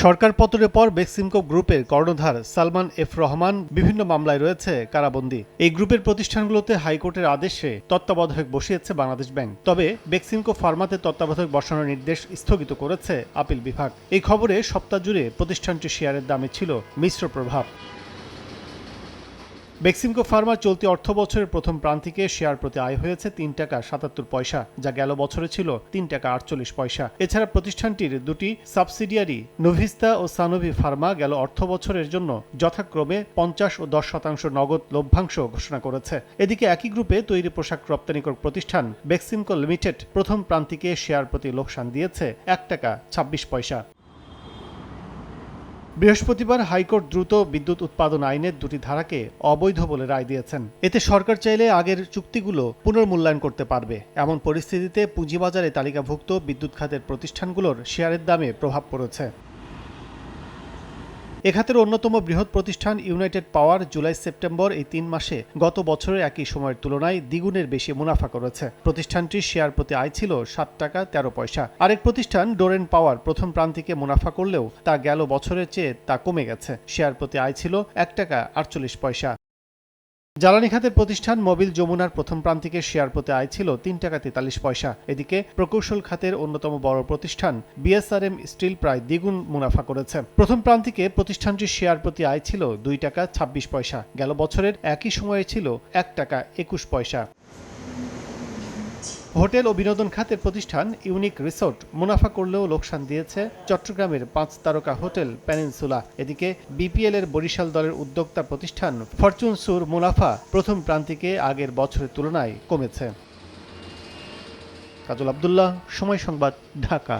সরকার পতনের পর বেক্সিমকো গ্রুপের কর্ণধার সালমান এফ রহমান বিভিন্ন মামলায় রয়েছে কারাবন্দি। এই গ্রুপের প্রতিষ্ঠানগুলোতে হাইকোর্টের আদেশে তত্ত্বাবধায়ক বসিয়েছে বাংলাদেশ ব্যাংক। তবে বেক্সিমকো ফার্মাতে তত্ত্বাবধায়ক বসানোর নির্দেশ স্থগিত করেছে আপিল বিভাগ। এই খবরে সপ্তাহ জুড়ে প্রতিষ্ঠানটির শেয়ারের দামে ছিল মিশ্র প্রভাব। বেক্সিমকো ফার্মা চলতি অর্থ বছরের প্রথম প্রান্তিকে শেয়ার প্রতি আয় হয়েছে তিন টাকা সাতাত্তর পয়সা, যা গেল বছরে ছিল তিন টাকা আটচল্লিশ পয়সা। এছাড়া প্রতিষ্ঠানটির দুটি সাবসিডিয়ারি নোভিস্তা ও সানোভি ফার্মা গেল অর্থ বছরের জন্য যথাক্রমে পঞ্চাশ ও দশ শতাংশ নগদ লভ্যাংশ ঘোষণা করেছে। এদিকে একই গ্রুপে তৈরি পোশাক রপ্তানিকর প্রতিষ্ঠান বেক্সিমকো লিমিটেড প্রথম প্রান্তিকে শেয়ার প্রতি লোকসান দিয়েছে এক টাকা ছাব্বিশ পয়সা। বৃহস্পতিবার হাইকোর্ট দ্রুত বিদ্যুৎ উৎপাদন আইনের দুটি ধারাকে অবৈধ বলে রায় দিয়েছেন। এতে সরকার চাইলে আগের চুক্তিগুলো পুনর্মূল্যায়ন করতে পারবে। এমন পরিস্থিতিতে পুঁজিবাজারে তালিকাভুক্ত বিদ্যুৎ খাতের প্রতিষ্ঠানগুলোর শেয়ারের দামে প্রভাব পড়েছে। এ খাতের অন্যতম বৃহৎ প্রতিষ্ঠান ইউনাইটেড পাওয়ার জুলাই সেপ্টেম্বর এই তিন মাসে গত বছরের একই সময়ের তুলনায় দ্বিগুণের বেশি মুনাফা করেছে। প্রতিষ্ঠানটির শেয়ার প্রতি আয় ছিল সাত টাকা তেরো পয়সা। আরেক প্রতিষ্ঠান, ডোরেন পাওয়ার, প্রথম প্রান্তিকে মুনাফা করলেও তা গেল বছরের চেয়ে তা কমে গেছে। শেয়ার প্রতি আয় ছিল এক টাকা আটচল্লিশ পয়সা। জ্বালানি খাতের প্রতিষ্ঠান মবিল যমুনার প্রথম প্রান্তিকে শেয়ার প্রতি আয় ছিল তিন টাকা তেতাল্লিশ পয়সা। এদিকে প্রকৌশল খাতের অন্যতম বড় প্রতিষ্ঠান বিএসআরএম স্টিল প্রায় দ্বিগুণ মুনাফা করেছে। প্রথম প্রান্তিকে প্রতিষ্ঠানটির শেয়ার প্রতি আয় ছিল দুই টাকা ছাব্বিশ পয়সা। গেল বছরের একই সময়ে ছিল এক টাকা একুশ পয়সা। হোটেল ও বিনোদন খাতের প্রতিষ্ঠান ইউনিক রিসোর্ট মুনাফা করলেও লোকসান দিয়েছে চট্টগ্রামের পাঁচ তারকা হোটেল প্যানিনসুলা। এদিকে বিপিএল এর বরিশাল দলের উদ্যোক্তা প্রতিষ্ঠান ফরচুন সুর মুনাফা প্রথম প্রান্তিকে আগের বছরের তুলনায় কমেছে। কাজল আবদুল্লাহ, সময় সংবাদ, ঢাকা।